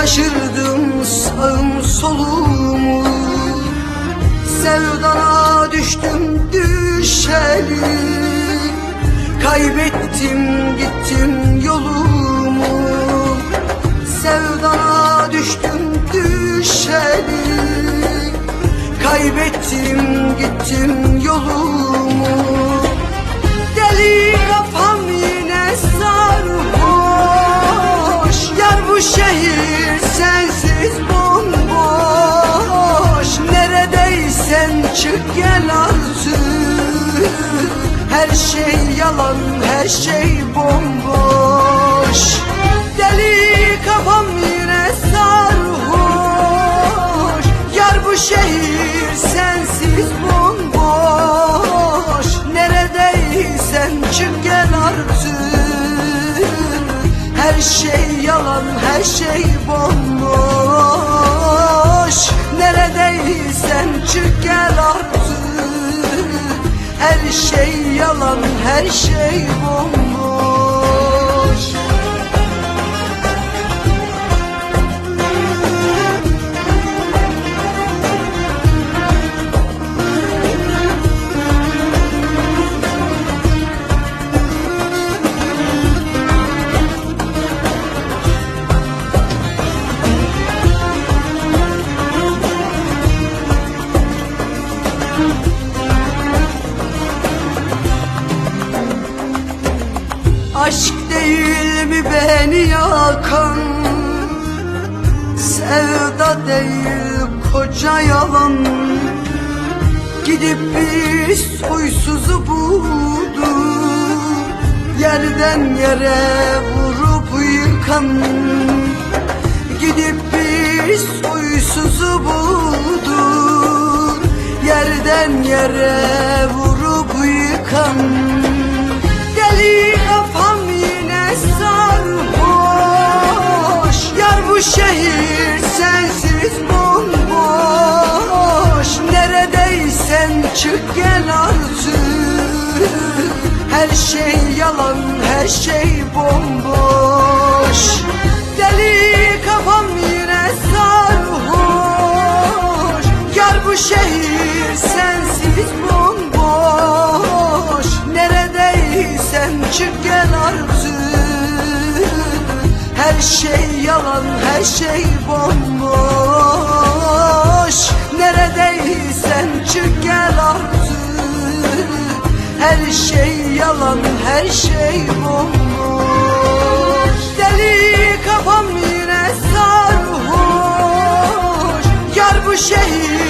Şaşırdım sağım solumu Sevdana düştüm düşeli. Kaybettim gittim yolumu. Sevdana düştüm düşeli. Kaybettim gittim yolumu Neredeysen çık gel artık. Her şey yalan her şey bomboş. Deli kafam yine sarhoş. Yar bu şehir sensiz bomboş. Neredeysen çık gel artık. Her şey yalan her şey bomboş. Neredeysen çık gel artık. Her şey yalan her şey bomboş Aşk değil mi beni yakan? Sevda değil koca yalan. Gidip bir soysuzu buldu Yerden yere vurup yıkan. Gidip bir soysuzu buldu Yerden yere vurup yıkan gel artık. Her şey yalan her şey bomboş. Deli kafam yine sarhoş. Yar bu şehir sensiz bomboş. Neredeysen çık gel artık. Her şey yalan her şey bomboş Her şey yalan her şey bomboş. Deli kafam yine sarhoş. Yar bu şehir